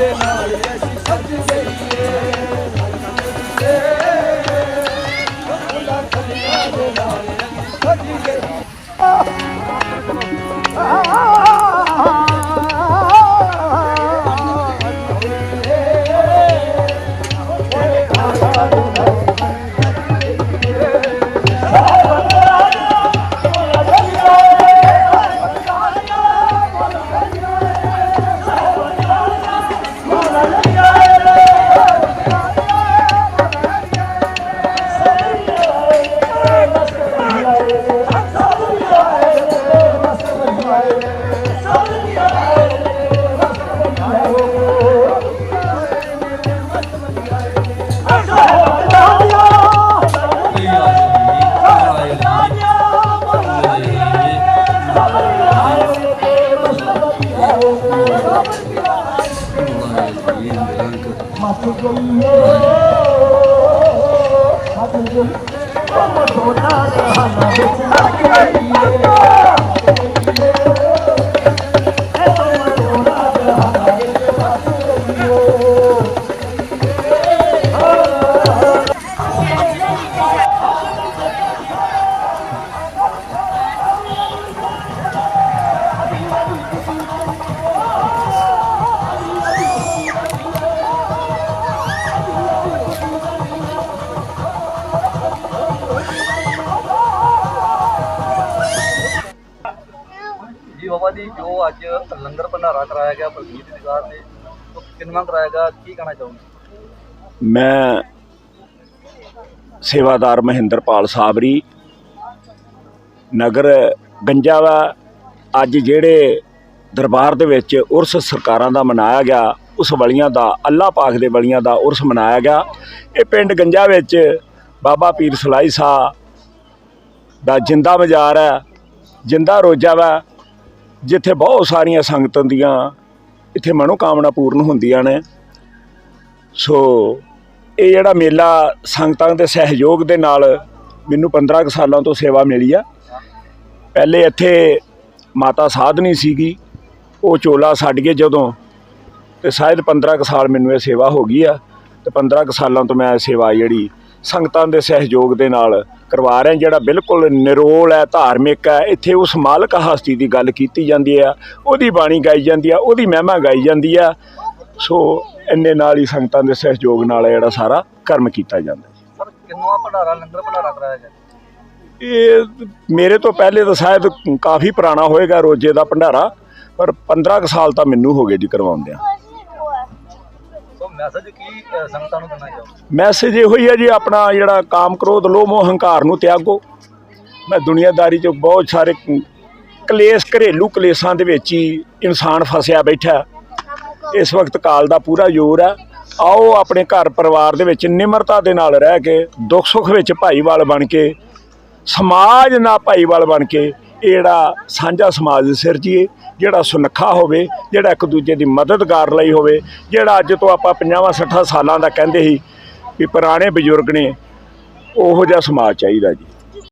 Yeah. ਜੀ ਬਾਬਾ ਜੀ, ਜੋ ਅੱਜ ਲੰਗਰ ਭੰਡਾਰਾ ਕਰਾਇਆ ਗਿਆ ਬਲਜੀਤ ਨਿਗਾਰ ਨੇ ਉਹ ਕਿੰਨਾ ਕਰਾਇਆ ਗਿਆ, ਕੀ ਕਹਿਣਾ ਚਾਹੋਗੇ? ਮੈਂ ਸੇਵਾਦਾਰ ਮਹਿੰਦਰਪਾਲ ਸਾਬਰੀ, ਨਗਰ ਗੰਜਾਵਾ, ਅੱਜ ਜਿਹੜੇ ਦਰਬਾਰ ਦੇ ਵਿੱਚ ਉਰਸ ਸਰਕਾਰਾਂ ਦਾ ਮਨਾਇਆ ਗਿਆ, ਉਸ ਵਲੀਆਂ ਦਾ ਅੱਲਾ ਪਾਕ ਦੇ ਵਲੀਆਂ ਦਾ ਉਰਸ ਮਨਾਇਆ ਗਿਆ। ਇਹ ਪਿੰਡ ਗੰਜਾ ਵਿੱਚ ਬਾਬਾ ਪੀਰ ਸਲਾਈ ਸਾਹਿਬ ਦਾ ਜਿੰਦਾ ਬਾਜ਼ਾਰ ਹੈ, ਜਿੰਦਾ ਰੋਜਾ ਵਾ ਜਿੱਥੇ ਬਹੁਤ ਸਾਰੀਆਂ ਸੰਗਤਾਂ ਦੀਆਂ ਇੱਥੇ ਮਨੋਕਾਮਨਾ ਪੂਰਨ ਹੁੰਦੀਆਂ ਨੇ। ਸੋ ਇਹ ਜਿਹੜਾ ਮੇਲਾ ਸੰਗਤਾਂ ਦੇ ਸਹਿਯੋਗ ਦੇ ਨਾਲ ਮੈਨੂੰ 15 ਕੁ ਸਾਲਾਂ ਤੋਂ ਸੇਵਾ ਮਿਲੀ ਆ। ਪਹਿਲੇ ਇੱਥੇ ਮਾਤਾ ਸਾਧਨੀ ਸੀਗੀ, ਉਹ ਚੋਲਾ ਛੱਡ ਗਏ ਜਦੋਂ ਤੇ ਸ਼ਾਇਦ 15 ਕੁ ਸਾਲ ਮੈਨੂੰ ਇਹ ਸੇਵਾ ਹੋ ਗਈ ਆ ਤੇ 15 ਕੁ ਸਾਲਾਂ ਤੋਂ ਮੈਂ ਇਹ ਸੇਵਾ ਜਿਹੜੀ ਸੰਗਤਾਂ ਦੇ ਸਹਿਯੋਗ ਦੇ ਨਾਲ ਕਰਵਾ ਰਿਹਾ ਜਿਹੜਾ ਬਿਲਕੁਲ ਨਿਰੋਲ ਹੈ ਧਾਰਮਿਕ ਹੈ ਇੱਥੇ ਉਸ ਮਾਲਕ ਹਸਤੀ ਦੀ ਗੱਲ ਕੀਤੀ ਜਾਂਦੀ ਆ ਉਹਦੀ ਬਾਣੀ ਗਾਈ ਜਾਂਦੀ ਆ ਉਹਦੀ ਮਹਿਮਾ ਗਾਈ ਜਾਂਦੀ ਆ ਸੋ ਇੰਨੇ ਨਾਲ ਹੀ ਸੰਗਤਾਂ ਦੇ ਸਹਿਯੋਗ ਨਾਲ ਜਿਹੜਾ ਸਾਰਾ ਕਰਮ ਕੀਤਾ ਜਾਂਦਾ ਸਰ ਕਿੰਨਾ ਭੰਡਾਰਾ ਲੰਗਰ ਭੰਡਾਰਾ ਕਰਾਇਆ ਗਿਆ? ਇਹ ਮੇਰੇ ਤੋਂ ਪਹਿਲੇ ਤਾਂ ਸ਼ਾਇਦ ਕਾਫੀ ਪੁਰਾਣਾ ਹੋਏਗਾ ਰੋਜੇ ਦਾ ਭੰਡਾਰਾ ਪਰ 15 ਕੁ ਸਾਲ ਤਾਂ ਮੈਨੂੰ ਹੋ ਗਏ ਜੀ ਕਰਵਾਉਂਦਿਆਂ। ਮੈਸੇਜ ਕੀ ਸੰਗਤਾਂ ਨੂੰ ਦੇਣਾ ਚਾਹੋਗੇ? ਮੈਸੇਜ ਇਹੋ ਹੀ ਹੈ ਜੀ, ਆਪਣਾ ਜਿਹੜਾ ਕਾਮ ਕ੍ਰੋਧ, ਲੋਭ ਮੋਹ ਹੰਕਾਰ ਨੂੰ ਤਿਆਗੋ। ਮੈਂ ਦੁਨੀਆਦਾਰੀ 'ਚ ਬਹੁਤ ਸਾਰੇ ਕਲੇਸ਼, ਘਰੇਲੂ ਕਲੇਸ਼ਾਂ ਦੇ ਵਿੱਚ ਹੀ ਇਨਸਾਨ ਫਸਿਆ ਬੈਠਾ। ਇਸ ਵਕਤ ਕਾਲ ਦਾ ਪੂਰਾ ਜ਼ੋਰ ਹੈ। ਆਓ ਆਪਣੇ ਘਰ ਪਰਿਵਾਰ ਦੇ ਵਿੱਚ ਨਿਮਰਤਾ ਦੇ ਨਾਲ ਰਹਿ ਕੇ ਦੁੱਖ ਸੁੱਖ ਵਿੱਚ ਭਾਈਵਾਲ ਬਣ ਕੇ, ਸਮਾਜ ਨਾਲ ਭਾਈਵਾਲ ਬਣ ਕੇ ਇਹ ਜਿਹੜਾ ਸਾਂਝਾ ਸਮਾਜ ਸਿਰਜੀਏ ਜਿਹੜਾ ਸੁਨੱਖਾ ਹੋਵੇ, ਜਿਹੜਾ ਇੱਕ ਦੂਜੇ ਦੀ ਮਦਦਗਾਰ ਲਈ ਹੋਵੇ, ਜਿਹੜਾ ਅੱਜ ਤੋਂ ਆਪਾਂ 50 60 ਸਾਲਾਂ ਦਾ ਕਹਿੰਦੇ ਸੀ ਵੀ ਪੁਰਾਣੇ ਬਜ਼ੁਰਗ ਨੇ, ਉਹੋ ਜਿਹਾ ਸਮਾਜ ਚਾਹੀਦਾ ਜੀ।